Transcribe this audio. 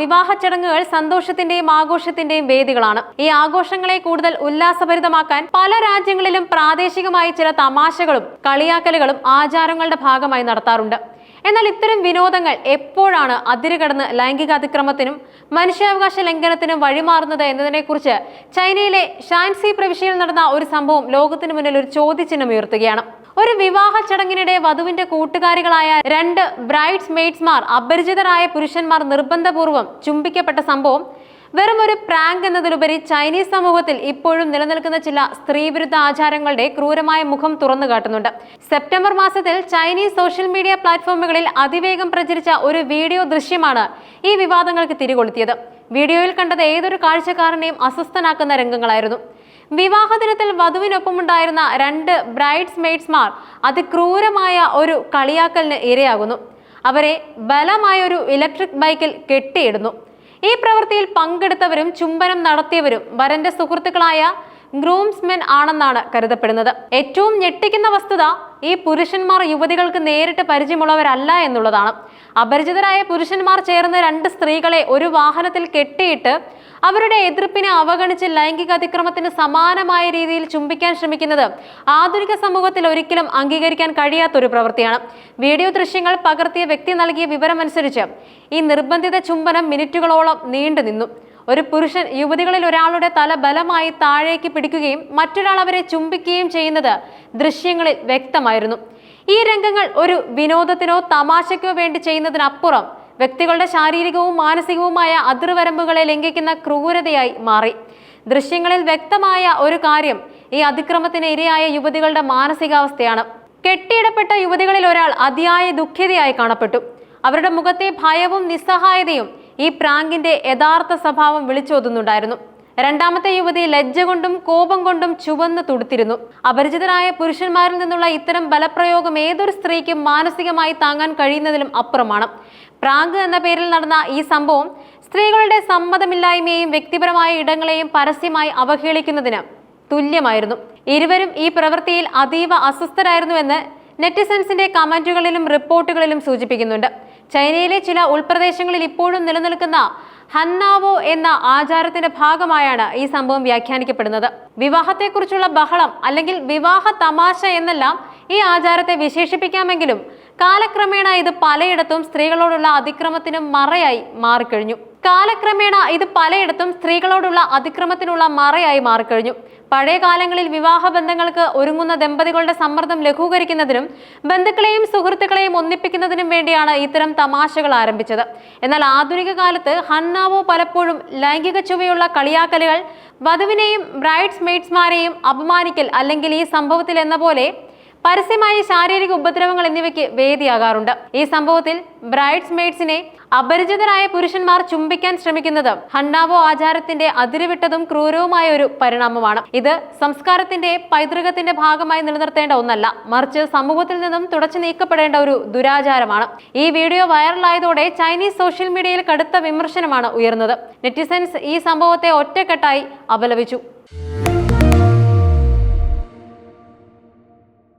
വിവാഹ ചടങ്ങുകൾ സന്തോഷത്തിന്റെയും ആഘോഷത്തിന്റെയും വേദികളാണ്. ഈ ആഘോഷങ്ങളെ കൂടുതൽ ഉല്ലാസഭരിതമാക്കാൻ പല രാജ്യങ്ങളിലും പ്രാദേശികമായി ചില തമാശകളും കളിയാക്കലുകളും ആചാരങ്ങളുടെ ഭാഗമായി നടത്താറുണ്ട്. എന്നാൽ ഇത്തരം വിനോദങ്ങൾ എപ്പോഴാണ് അതിരുകടന്ന് ലൈംഗിക അതിക്രമത്തിനും മനുഷ്യാവകാശ ലംഘനത്തിനും വഴിമാറുന്നത് എന്നതിനെക്കുറിച്ച് ചൈനയിലെ ഷാൻസി പ്രവിശ്യയിൽ നടന്ന ഒരു സംഭവം ലോകത്തിന് മുന്നിൽ ഒരു ചോദ്യചിഹ്നം ഉയർത്തുകയാണ്. ഒരു വിവാഹ ചടങ്ങിനിടെ വധുവിന്റെ കൂട്ടുകാരികളായ രണ്ട് ബ്രൈഡ്സ് മെയ്ഡ്സ്മാർ അപരിചിതരായ പുരുഷന്മാർ നിർബന്ധപൂർവം ചുംബിക്കപ്പെട്ട സംഭവം വെറും ഒരു പ്രാങ്ക് എന്നതിലുപരി ചൈനീസ് സമൂഹത്തിൽ ഇപ്പോഴും നിലനിൽക്കുന്ന ചില സ്ത്രീവിരുദ്ധ ആചാരങ്ങളുടെ ക്രൂരമായ മുഖം തുറന്നു കാട്ടുന്നുണ്ട്. സെപ്റ്റംബർ മാസത്തിൽ ചൈനീസ് സോഷ്യൽ മീഡിയ പ്ലാറ്റ്ഫോമുകളിൽ അതിവേഗം പ്രചരിച്ച ഒരു വീഡിയോ ദൃശ്യമാണ് ഈ വിവാദങ്ങൾക്ക് തിരികൊളുത്തിയത്. വീഡിയോയിൽ കണ്ടത് ഏതൊരു കാഴ്ചക്കാരനെയും അസ്വസ്ഥനാക്കുന്ന രംഗങ്ങളായിരുന്നു. വിവാഹ ദിനത്തിൽ വധുവിനൊപ്പമുണ്ടായിരുന്ന രണ്ട് ബ്രൈഡ്സ് മെയ്ഡ്സ്മാർ അതിക്രൂരമായ ഒരു കളിയാക്കലിന് ഇരയാകുന്നു. അവരെ ബലമായ ഒരു ഇലക്ട്രിക് ബൈക്കിൽ കെട്ടിയിടുന്നു. ഈ പ്രവൃത്തിയിൽ പങ്കെടുത്തവരും ചുംബനം നടത്തിയവരും വരന്റെ സുഹൃത്തുക്കളായ ഗ്രൂംസ്മെൻ ആണെന്നാണ് കരുതപ്പെടുന്നത്. ഏറ്റവും ഞെട്ടിക്കുന്ന വസ്തുത ഈ പുരുഷന്മാർ യുവതികൾക്ക് നേരിട്ട് പരിചയമുള്ളവരല്ല എന്നുള്ളതാണ്. അപരിചിതരായ പുരുഷന്മാർ ചേർന്ന് രണ്ട് സ്ത്രീകളെ ഒരു വാഹനത്തിൽ കെട്ടിയിട്ട് അവരുടെ എതിർപ്പിനെ അവഗണിച്ച് ലൈംഗിക അതിക്രമത്തിന് സമാനമായ രീതിയിൽ ചുംബിക്കാൻ ശ്രമിക്കുന്നത് ആധുനിക സമൂഹത്തിൽ ഒരിക്കലും അംഗീകരിക്കാൻ കഴിയാത്ത ഒരു പ്രവൃത്തിയാണ്. വീഡിയോ ദൃശ്യങ്ങൾ പകർത്തിയ വ്യക്തി നൽകിയ വിവരമനുസരിച്ച് ഈ നിർബന്ധിത ചുംബനം മിനിറ്റുകളോളം നീണ്ടുനിന്നു ഒരു പുരുഷൻ യുവതികളിൽ ഒരാളുടെ തല ബലമായി താഴേക്ക് പിടിക്കുകയും മറ്റൊരാൾ അവരെ ചുംബിക്കുകയും ചെയ്യുന്നത് ദൃശ്യങ്ങളിൽ വ്യക്തമായിരുന്നു. ഈ രംഗങ്ങൾ ഒരു വിനോദത്തിനോ തമാശയ്ക്കോ വേണ്ടി ചെയ്യുന്നതിനപ്പുറം വ്യക്തികളുടെ ശാരീരികവും മാനസികവുമായ അതിർവരമ്പുകളെ ലംഘിക്കുന്ന ക്രൂരതയായി മാറി. ദൃശ്യങ്ങളിൽ വ്യക്തമായ ഒരു കാര്യം ഈ അതിക്രമത്തിന് ഇരയായ യുവതികളുടെ മാനസികാവസ്ഥയാണ്. കെട്ടിയിടപ്പെട്ട യുവതികളിൽ ഒരാൾ അതിയായ ദുഃഖിതയായി കാണപ്പെട്ടു. അവരുടെ മുഖത്തെ ഭയവും നിസ്സഹായതയും ഈ പ്രാങ്കിന്റെ യഥാർത്ഥ സ്വഭാവം വിളിച്ചോതുന്നുണ്ടായിരുന്നു. രണ്ടാമത്തെ യുവതി ലജ്ജ കൊണ്ടും കോപം കൊണ്ടും ചുവന്ന് തുടുത്തിരുന്നു. അപരിചിതരായ പുരുഷന്മാരിൽ നിന്നുള്ള ഇത്തരം ബലപ്രയോഗം ഏതൊരു സ്ത്രീക്കും മാനസികമായി താങ്ങാൻ കഴിയുന്നതിലും അപ്പുറമാണ്. പ്രാങ്ക് എന്ന പേരിൽ നടന്ന ഈ സംഭവം സ്ത്രീകളുടെ സമ്മതമില്ലായ്മയെയും വ്യക്തിപരമായ ഇടങ്ങളെയും പരസ്യമായി അവഹേളിക്കുന്നതിന് തുല്യമായിരുന്നു. ഇരുവരും ഈ പ്രവൃത്തിയിൽ അതീവ അസ്വസ്ഥരായിരുന്നുവെന്ന് നെറ്റിസൻസിന്റെ കമന്റുകളിലും റിപ്പോർട്ടുകളിലും സൂചിപ്പിക്കുന്നുണ്ട്. ചൈനയിലെ ചില ഉൾപ്രദേശങ്ങളിൽ ഇപ്പോഴും നിലനിൽക്കുന്ന ഹന്നാവോ എന്ന ആചാരത്തിന്റെ ഭാഗമായാണ് ഈ സംഭവം വ്യാഖ്യാനിക്കപ്പെടുന്നത്. വിവാഹത്തെക്കുറിച്ചുള്ള ബഹളം അല്ലെങ്കിൽ വിവാഹ തമാശ എന്നെല്ലാം ഈ ആചാരത്തെ വിശേഷിപ്പിക്കാമെങ്കിലും കാലക്രമേണ ഇത് പലയിടത്തും സ്ത്രീകളോടുള്ള അതിക്രമത്തിനും മറയായി മാറിക്കഴിഞ്ഞു. കാലക്രമേണ ഇത് പലയിടത്തും സ്ത്രീകളോടുള്ള അതിക്രമത്തിനുള്ള മറയായി മാറിക്കഴിഞ്ഞു. പഴയ കാലങ്ങളിൽ വിവാഹ ബന്ധങ്ങൾക്ക് ഒരുങ്ങുന്ന ദമ്പതികളുടെ സമ്മർദ്ദം ലഘൂകരിക്കുന്നതിനും ബന്ധുക്കളെയും സുഹൃത്തുക്കളെയും ഒന്നിപ്പിക്കുന്നതിനും വേണ്ടിയാണ് ഇത്തരം തമാശകൾ ആരംഭിച്ചത്. എന്നാൽ ആധുനിക കാലത്ത് ഹന്നാവോ പലപ്പോഴും ലൈംഗിക ചുവയുള്ള കളിയാക്കലുകൾ വധുവിനെയും ബ്രൈഡ്സ് മെയ്ഡ്സ്മാരെയും അപമാനിക്കൽ അല്ലെങ്കിൽ ഈ സംഭവത്തിൽ എന്ന പോലെ പരസ്യമായ ശാരീരിക ഉപദ്രവങ്ങൾ എന്നിവയ്ക്ക് വേദിയാകാറുണ്ട്. ഈ സംഭവത്തിൽ ബ്രൈഡ്സ് മെയ്ഡ്സിനെ അപരിചിതരായ പുരുഷന്മാർ ചുംബിക്കാൻ ശ്രമിക്കുന്നത് ഹണ്ണാവോ ആചാരത്തിന്റെ അതിരുവിട്ടതും ക്രൂരവുമായ ഒരു പരിണാമമാണ്. ഇത് സംസ്കാരത്തിന്റെ പൈതൃകത്തിന്റെ ഭാഗമായി നിലനിർത്തേണ്ട ഒന്നല്ല മറിച്ച് സമൂഹത്തിൽ നിന്നും തുടച്ചു നീക്കപ്പെടേണ്ട ഒരു ദുരാചാരമാണ്. ഈ വീഡിയോ വൈറലായതോടെ ചൈനീസ് സോഷ്യൽ മീഡിയയിൽ കടുത്ത വിമർശനമാണ് ഉയർന്നത്. നെറ്റിസൻസ് ഈ സംഭവത്തെ ഒറ്റക്കെട്ടായി അപലപിച്ചു.